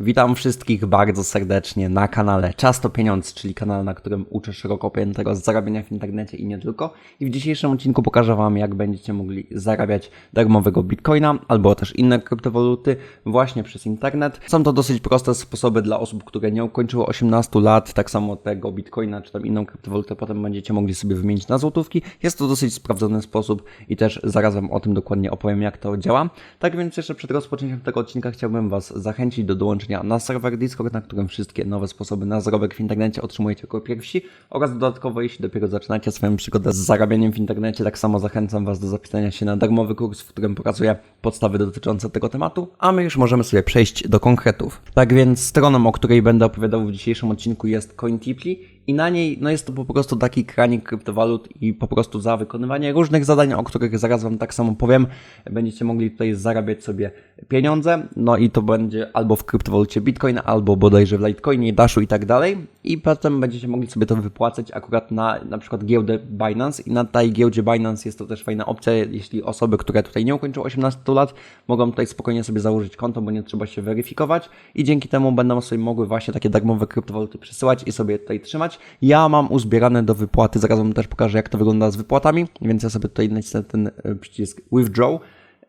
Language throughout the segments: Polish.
Witam wszystkich bardzo serdecznie na kanale Czas to Pieniądz, czyli kanał, na którym uczę szeroko pojętego zarabiania w internecie i nie tylko. I w dzisiejszym odcinku pokażę Wam, jak będziecie mogli zarabiać darmowego bitcoina albo też inne kryptowaluty właśnie przez internet. Są to dosyć proste sposoby dla osób, które nie ukończyły 18 lat, tak samo tego bitcoina czy tam inną kryptowalutę potem będziecie mogli sobie wymienić na złotówki. Jest to dosyć sprawdzony sposób i też zaraz Wam o tym dokładnie opowiem, jak to działa. Tak więc jeszcze przed rozpoczęciem tego odcinka chciałbym Was zachęcić do dołączenia na serwer Discord, na którym wszystkie nowe sposoby na zarobek w internecie otrzymujecie jako pierwsi oraz dodatkowo, jeśli dopiero zaczynacie swoją przygodę z zarabianiem w internecie, tak samo zachęcam Was do zapisania się na darmowy kurs, w którym pokazuję podstawy dotyczące tego tematu, a my już możemy sobie przejść do konkretów. Tak więc stroną, o której będę opowiadał w dzisiejszym odcinku jest CoinTiply i na niej no jest to po prostu taki kranik kryptowalut i po prostu za wykonywanie różnych zadań, o których zaraz Wam tak samo powiem, będziecie mogli tutaj zarabiać sobie pieniądze, no i to będzie albo w kryptowalucie Bitcoin, albo bodajże w Litecoinie, Dashu i tak dalej. I potem będziecie mogli sobie to wypłacać akurat na na przykład giełdę Binance. I na tej giełdzie Binance jest to też fajna opcja, jeśli osoby, które tutaj nie ukończyły 18 lat, mogą tutaj spokojnie sobie założyć konto, bo nie trzeba się weryfikować. I dzięki temu będą sobie mogły właśnie takie darmowe kryptowaluty przesyłać i sobie tutaj trzymać. Ja mam uzbierane do wypłaty, zaraz Wam też pokażę jak to wygląda z wypłatami, więc ja sobie tutaj nacisnę ten e, przycisk Withdraw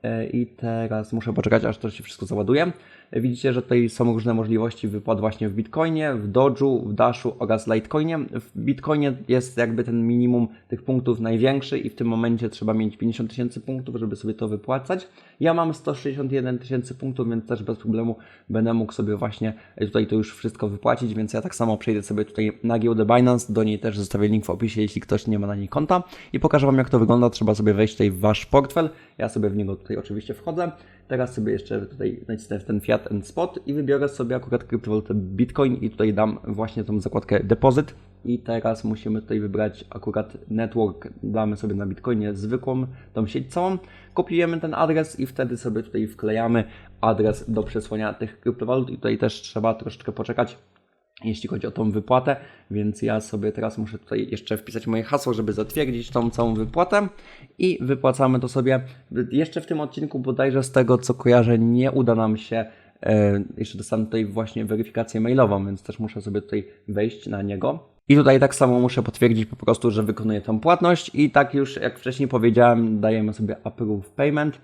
e, i teraz muszę poczekać, aż to się wszystko załaduje. Widzicie, że tutaj są różne możliwości wypłat właśnie w Bitcoinie, w Doge'u, w Dashu oraz Litecoinie. W Bitcoinie jest jakby ten minimum tych punktów największy i w tym momencie trzeba mieć 50 tysięcy punktów, żeby sobie to wypłacać. Ja mam 161 tysięcy punktów, więc też bez problemu będę mógł sobie właśnie tutaj to już wszystko wypłacić, więc ja tak samo przejdę sobie tutaj na giełdę Binance, do niej też zostawię link w opisie, jeśli ktoś nie ma na niej konta i pokażę Wam jak to wygląda. Trzeba sobie wejść tutaj w Wasz portfel. Ja sobie w niego tutaj oczywiście wchodzę. Teraz sobie jeszcze tutaj nacisnę ten Fiat and Spot i wybiorę sobie akurat kryptowalutę Bitcoin i tutaj dam właśnie tą zakładkę depozyt. I teraz musimy tutaj wybrać akurat network, damy sobie na Bitcoinie zwykłą, tą sieć całą, kopiujemy ten adres i wtedy sobie tutaj wklejamy adres do przesłania tych kryptowalut. I tutaj też trzeba troszeczkę poczekać, jeśli chodzi o tą wypłatę, więc ja sobie teraz muszę tutaj jeszcze wpisać moje hasło, żeby zatwierdzić tą całą wypłatę. I wypłacamy to sobie. Jeszcze w tym odcinku bodajże z tego co kojarzę nie uda nam się jeszcze dostanę tutaj właśnie weryfikację mailową, więc też muszę sobie tutaj wejść na niego. I tutaj tak samo muszę potwierdzić po prostu, że wykonuję tą płatność i tak już jak wcześniej powiedziałem, dajemy sobie approve payment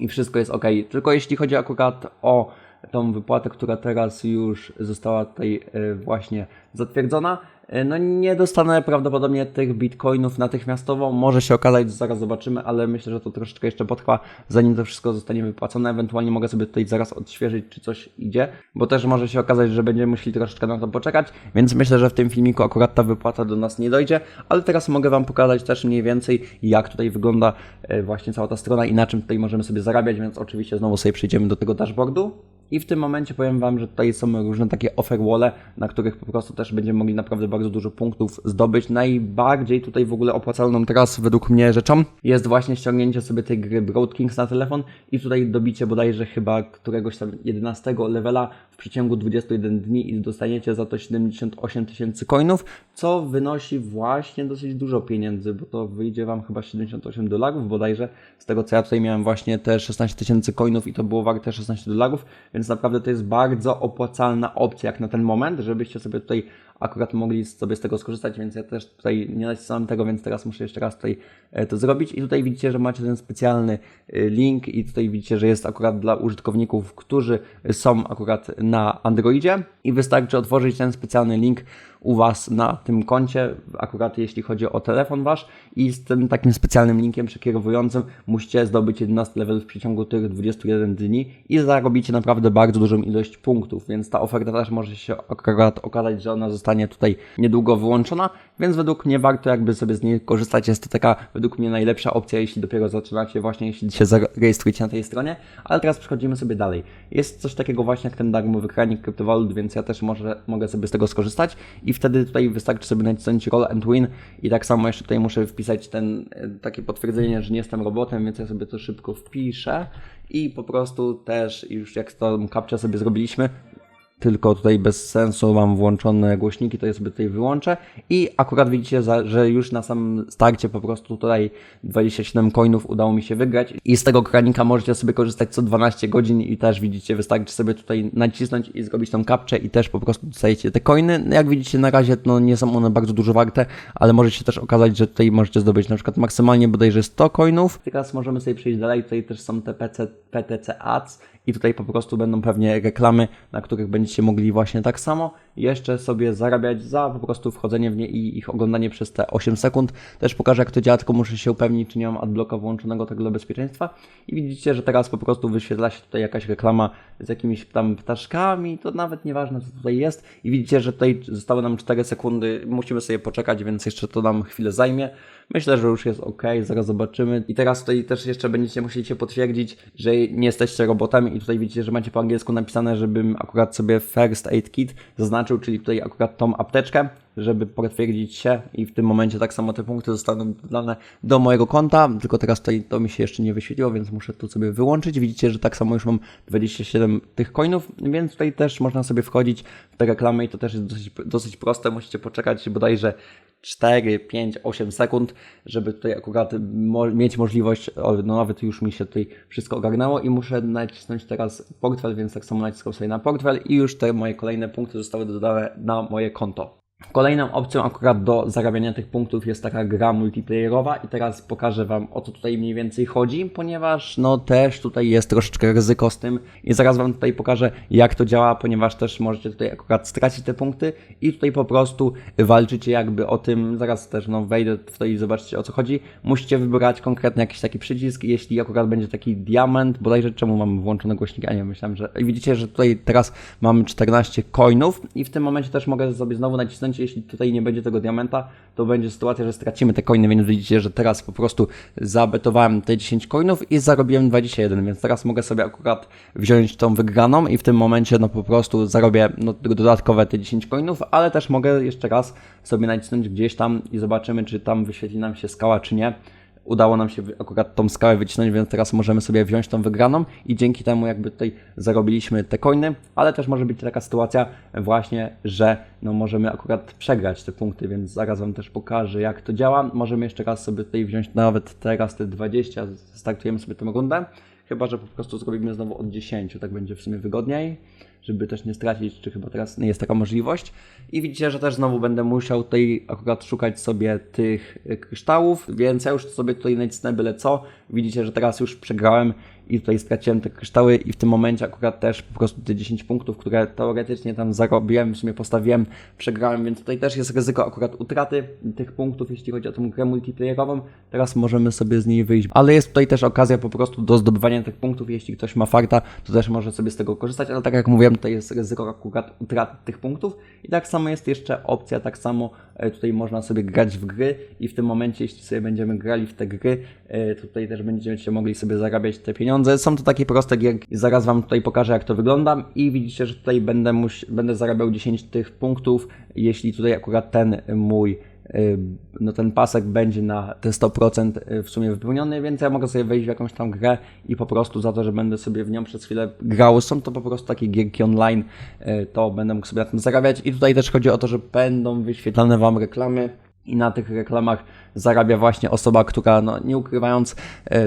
i wszystko jest ok. Tylko jeśli chodzi akurat o tą wypłatę, która teraz już została tutaj e, właśnie zatwierdzona, e, no nie dostanę prawdopodobnie tych bitcoinów natychmiastowo. Może się okazać, zaraz zobaczymy, ale myślę, że to troszeczkę jeszcze potrwa, zanim to wszystko zostanie wypłacone. Ewentualnie mogę sobie tutaj zaraz odświeżyć, czy coś idzie, bo też może się okazać, że będziemy musieli troszeczkę na to poczekać, więc myślę, że w tym filmiku akurat ta wypłata do nas nie dojdzie, ale teraz mogę Wam pokazać też mniej więcej, jak tutaj wygląda e, właśnie cała ta strona i na czym tutaj możemy sobie zarabiać, więc oczywiście znowu sobie przejdziemy do tego dashboardu. I w tym momencie powiem Wam, że tutaj są różne takie offer wall, na których po prostu też będziemy mogli naprawdę bardzo dużo punktów zdobyć. Najbardziej tutaj w ogóle opłacalną teraz według mnie rzeczą jest właśnie ściągnięcie sobie tej gry Broad Kings na telefon i tutaj dobicie bodajże chyba któregoś tam 11 levela w przeciągu 21 dni i dostaniecie za to 78 tysięcy coinów, co wynosi właśnie dosyć dużo pieniędzy, bo to wyjdzie Wam chyba 78 dolarów bodajże, z tego co ja tutaj miałem właśnie te 16 tysięcy coinów i to było warte 16 dolarów, więc naprawdę to jest bardzo opłacalna opcja jak na ten moment, żebyście sobie tutaj akurat mogli sobie z tego skorzystać, więc ja też tutaj nie nacisnąłem tego, więc teraz muszę jeszcze raz tutaj e, to zrobić. I tutaj widzicie, że macie ten specjalny e, link i tutaj widzicie, że jest akurat dla użytkowników, którzy są akurat na Androidzie. I wystarczy otworzyć ten specjalny link u Was na tym koncie, akurat jeśli chodzi o telefon Wasz i z tym takim specjalnym linkiem przekierowującym musicie zdobyć 11 level w przeciągu tych 21 dni i zarobicie naprawdę bardzo dużą ilość punktów, więc ta oferta też może się akurat okazać, że ona zostanie tutaj niedługo wyłączona, więc według mnie warto jakby sobie z niej korzystać, jest to taka według mnie najlepsza opcja, jeśli dopiero zaczynacie właśnie, jeśli się zarejestrujecie na tej stronie, ale teraz przechodzimy sobie dalej. Jest coś takiego właśnie jak ten darmowy kranik kryptowalut, więc ja też może, mogę sobie z tego skorzystać i wtedy tutaj wystarczy sobie nacisnąć roll and win i tak samo jeszcze tutaj muszę wpisać ten e, takie potwierdzenie, że nie jestem robotem, więc ja sobie to szybko wpiszę i po prostu też już jak tą kapczę sobie zrobiliśmy, tylko tutaj bez sensu mam włączone głośniki, to ja sobie tutaj wyłączę i akurat widzicie, że już na samym starcie po prostu tutaj 27 coinów udało mi się wygrać i z tego kranika możecie sobie korzystać co 12 godzin i też widzicie, wystarczy sobie tutaj nacisnąć i zrobić tą kapczę i też po prostu dostajecie te coiny. No Jak widzicie na razie no nie są one bardzo dużo warte, ale może się też okazać, że tutaj możecie zdobyć na przykład maksymalnie bodajże 100 coinów. Teraz możemy sobie przejść dalej, tutaj też są te PC, PTC Ads i tutaj po prostu będą pewnie reklamy, na których będziecie mogli właśnie tak samo jeszcze sobie zarabiać za po prostu wchodzenie w nie i ich oglądanie przez te 8 sekund. Też pokażę jak to działa, tylko muszę się upewnić, czy nie mam adblocka włączonego tak dla bezpieczeństwa. I widzicie, że teraz po prostu wyświetla się tutaj jakaś reklama z jakimiś tam ptaszkami, to nawet nieważne co tutaj jest. I widzicie, że tutaj zostały nam 4 sekundy, musimy sobie poczekać, więc jeszcze to nam chwilę zajmie. Myślę, że już jest ok, zaraz zobaczymy. I teraz tutaj też jeszcze będziecie musieli się potwierdzić, że nie jesteście robotami i tutaj widzicie, że macie po angielsku napisane, żebym akurat sobie First Aid Kit zaznaczył, czyli tutaj akurat tą apteczkę, żeby potwierdzić się i w tym momencie tak samo te punkty zostaną dodane do mojego konta, tylko teraz tutaj to mi się jeszcze nie wyświetliło, więc muszę to sobie wyłączyć. Widzicie, że tak samo już mam 27 tych coinów, więc tutaj też można sobie wchodzić w te reklamy i to też jest dosyć, dosyć proste. Musicie poczekać bodajże 4, 5, 8 sekund, żeby tutaj akurat mo- mieć możliwość, no nawet już mi się tutaj wszystko ogarnęło i muszę nacisnąć teraz portfel, więc tak samo naciskam sobie na portfel i już te moje kolejne punkty zostały dodane na moje konto. Kolejną opcją akurat do zarabiania tych punktów jest taka gra multiplayerowa i teraz pokażę Wam o co tutaj mniej więcej chodzi, ponieważ no też tutaj jest troszeczkę ryzyko z tym i zaraz Wam tutaj pokażę jak to działa, ponieważ też możecie tutaj akurat stracić te punkty i tutaj po prostu walczycie jakby o tym, zaraz też no wejdę to i zobaczcie o co chodzi, musicie wybrać konkretny jakiś taki przycisk, jeśli akurat będzie taki diament, bodajże czemu mam włączone głośniki, a nie, myślałem, że widzicie, że tutaj teraz mamy 14 coinów i w tym momencie też mogę sobie znowu nacisnąć, jeśli tutaj nie będzie tego diamenta, to będzie sytuacja, że stracimy te coiny, więc widzicie, że teraz po prostu zabetowałem te 10 coinów i zarobiłem 21, więc teraz mogę sobie akurat wziąć tą wygraną i w tym momencie no po prostu zarobię no, dodatkowe te 10 coinów, ale też mogę jeszcze raz sobie nacisnąć gdzieś tam i zobaczymy, czy tam wyświetli nam się skała, czy nie udało nam się akurat tą skałę wycisnąć, więc teraz możemy sobie wziąć tą wygraną i dzięki temu jakby tutaj zarobiliśmy te coiny, ale też może być taka sytuacja właśnie, że no możemy akurat przegrać te punkty, więc zaraz Wam też pokażę jak to działa. Możemy jeszcze raz sobie tutaj wziąć nawet teraz te 20, startujemy sobie tę rundę, chyba że po prostu zrobimy znowu od 10, tak będzie w sumie wygodniej żeby też nie stracić, czy chyba teraz nie jest taka możliwość. I widzicie, że też znowu będę musiał tutaj akurat szukać sobie tych y, kryształów, więc ja już sobie tutaj nacisnę byle co. Widzicie, że teraz już przegrałem i tutaj straciłem te kryształy i w tym momencie akurat też po prostu te 10 punktów, które teoretycznie tam zarobiłem, w sumie postawiłem, przegrałem, więc tutaj też jest ryzyko akurat utraty tych punktów, jeśli chodzi o tą grę multiplayerową. Teraz możemy sobie z niej wyjść, ale jest tutaj też okazja po prostu do zdobywania tych punktów, jeśli ktoś ma farta, to też może sobie z tego korzystać, ale tak jak mówiłem, tutaj jest ryzyko akurat utraty tych punktów. I tak samo jest jeszcze opcja, tak samo e, tutaj można sobie grać w gry. I w tym momencie, jeśli sobie będziemy grali w te gry, e, to tutaj też będziecie mogli sobie zarabiać te pieniądze. Są to takie proste gierki. Zaraz Wam tutaj pokażę, jak to wygląda. I widzicie, że tutaj będę, będę zarabiał 10 tych punktów, jeśli tutaj akurat ten mój y, no ten pasek będzie na te 100% w sumie wypełniony, więc ja mogę sobie wejść w jakąś tam grę i po prostu za to, że będę sobie w nią przez chwilę grał, są to po prostu takie gierki online, y, to będę mógł sobie na tym zarabiać. I tutaj też chodzi o to, że będą wyświetlane Wam reklamy. I na tych reklamach zarabia właśnie osoba, która no, nie ukrywając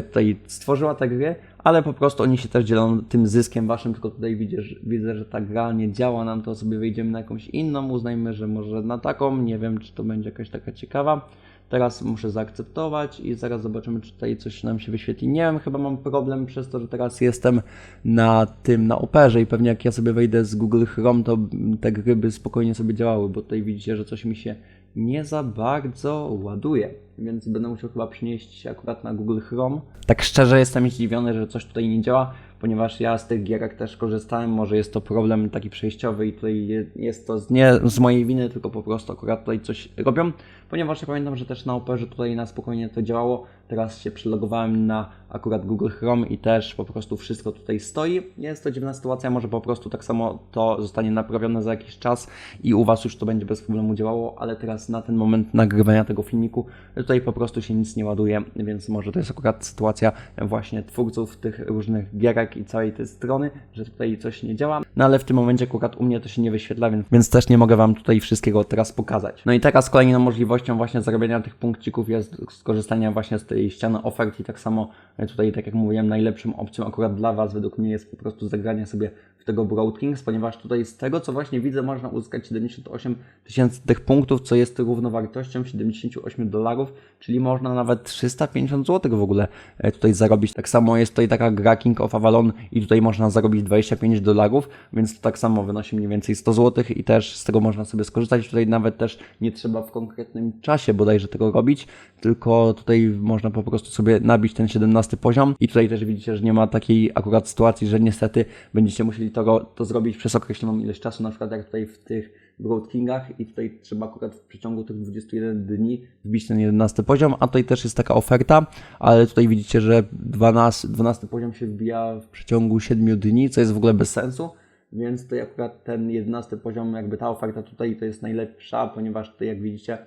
tutaj stworzyła tę grę, ale po prostu oni się też dzielą tym zyskiem waszym, tylko tutaj widzę, że, widzę, że ta gra nie działa nam, to sobie wyjdziemy na jakąś inną, uznajmy, że może na taką, nie wiem, czy to będzie jakaś taka ciekawa. Teraz muszę zaakceptować i zaraz zobaczymy, czy tutaj coś nam się wyświetli. Nie wiem, chyba mam problem przez to, że teraz jestem na tym, na operze i pewnie jak ja sobie wejdę z Google Chrome, to te gry by spokojnie sobie działały, bo tutaj widzicie, że coś mi się nie za bardzo ładuje, więc będę musiał chyba przynieść akurat na Google Chrome. Tak szczerze jestem zdziwiony, że coś tutaj nie działa, ponieważ ja z tych gierek też korzystałem, może jest to problem taki przejściowy i tutaj je- jest to nie z mojej winy, tylko po prostu akurat tutaj coś robią, ponieważ ja pamiętam, że też na Operze tutaj na spokojnie to działało, teraz się przelogowałem na akurat Google Chrome i też po prostu wszystko tutaj stoi. Jest to dziwna sytuacja, może po prostu tak samo to zostanie naprawione za jakiś czas i u Was już to będzie bez problemu działało, ale teraz na ten moment nagrywania tego filmiku tutaj po prostu się nic nie ładuje, więc może to jest akurat sytuacja właśnie twórców tych różnych gierek i całej tej strony, że tutaj coś nie działa, no ale w tym momencie akurat u mnie to się nie wyświetla, więc, więc też nie mogę Wam tutaj wszystkiego teraz pokazać. No i teraz kolejną możliwością właśnie zarobienia tych punkcików jest skorzystanie właśnie z tej ściany ofert i tak samo e, tutaj, tak jak mówiłem, najlepszą opcją akurat dla Was według mnie jest po prostu zagranie sobie tego Brawl Kings, ponieważ tutaj z tego co właśnie widzę można uzyskać 78 tysięcy tych punktów, co jest równowartością 78 dolarów, czyli można nawet 350 zł w ogóle e, tutaj zarobić. Tak samo jest tutaj taka gra King of Avalon i tutaj można zarobić 25 dolarów, więc to tak samo wynosi mniej więcej 100 zł i też z tego można sobie skorzystać. Tutaj nawet też nie trzeba w konkretnym czasie bodajże tego robić, tylko tutaj można po prostu sobie nabić ten 17 poziom i tutaj też widzicie, że nie ma takiej akurat sytuacji, że niestety będziecie musieli to, ro- to zrobić przez określoną ilość czasu, na przykład jak tutaj w tych Broad Kingach i tutaj trzeba akurat w przeciągu tych 21 dni wbić ten 11 poziom, a tutaj też jest taka oferta, ale tutaj widzicie, że 12, 12 poziom się wbija w przeciągu 7 dni, co jest w ogóle bez sensu. Więc tutaj akurat ten 11 poziom, jakby ta oferta tutaj to jest najlepsza, ponieważ tutaj jak widzicie,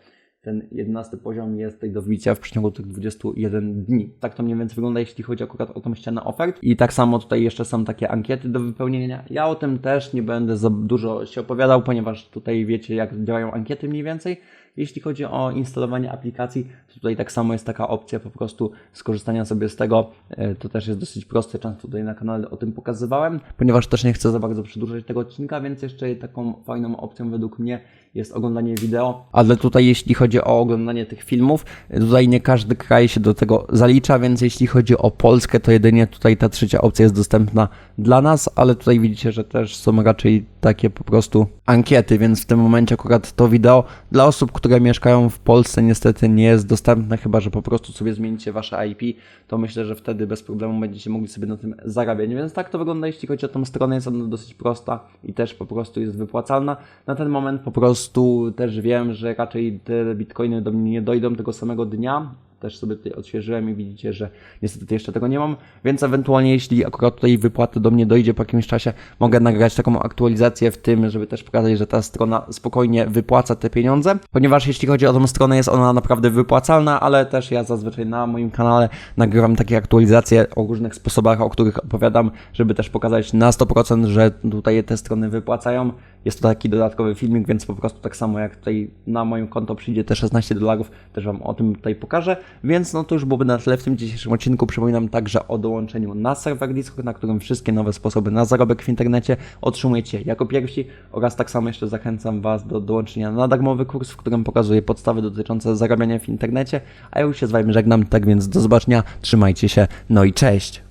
ten 11 poziom jest tutaj do wbicia w przeciągu tych 21 dni. Tak to mniej więcej wygląda, jeśli chodzi akurat o tą ścianę ofert. I tak samo tutaj jeszcze są takie ankiety do wypełnienia. Ja o tym też nie będę za dużo się opowiadał, ponieważ tutaj wiecie, jak działają ankiety mniej więcej. Jeśli chodzi o instalowanie aplikacji, to tutaj tak samo jest taka opcja po prostu skorzystania sobie z tego. E, To też jest dosyć proste, często tutaj na kanale o tym pokazywałem, ponieważ też nie chcę za bardzo przedłużać tego odcinka, więc jeszcze taką fajną opcją według mnie jest oglądanie wideo. Ale tutaj jeśli chodzi o oglądanie tych filmów, tutaj nie każdy kraj się do tego zalicza, więc jeśli chodzi o Polskę, to jedynie tutaj ta trzecia opcja jest dostępna dla nas, ale tutaj widzicie, że też są raczej takie po prostu ankiety, więc w tym momencie akurat to wideo dla osób, które mieszkają w Polsce niestety nie jest dostępne, chyba że po prostu sobie zmienicie wasze IP, to myślę, że wtedy bez problemu będziecie mogli sobie na tym zarabiać. Więc tak to wygląda, jeśli chodzi o tą stronę, jest ona dosyć prosta i też po prostu jest wypłacalna. Na ten moment po prostu też wiem, że raczej te bitcoiny do mnie nie dojdą tego samego dnia, też sobie tutaj odświeżyłem i widzicie, że niestety jeszcze tego nie mam, więc ewentualnie jeśli akurat tutaj wypłata do mnie dojdzie po jakimś czasie, mogę nagrać taką aktualizację w tym, żeby też pokazać, że ta strona spokojnie wypłaca te pieniądze, ponieważ jeśli chodzi o tą stronę, jest ona naprawdę wypłacalna, ale też ja zazwyczaj na moim kanale nagrywam takie aktualizacje o różnych sposobach, o których opowiadam, żeby też pokazać na 100%, że tutaj te strony wypłacają. Jest to taki dodatkowy filmik, więc po prostu tak samo jak tutaj na moim konto przyjdzie te 16 dolarów, też Wam o tym tutaj pokażę. Więc no to już byłoby na tyle w tym dzisiejszym odcinku. Przypominam także o dołączeniu na serwer Discord, na którym wszystkie nowe sposoby na zarobek w internecie otrzymujecie jako pierwsi oraz tak samo jeszcze zachęcam Was do dołączenia na darmowy kurs, w którym pokazuję podstawy dotyczące zarabiania w internecie. A ja już się z Wami żegnam, tak więc do zobaczenia, trzymajcie się, no i cześć!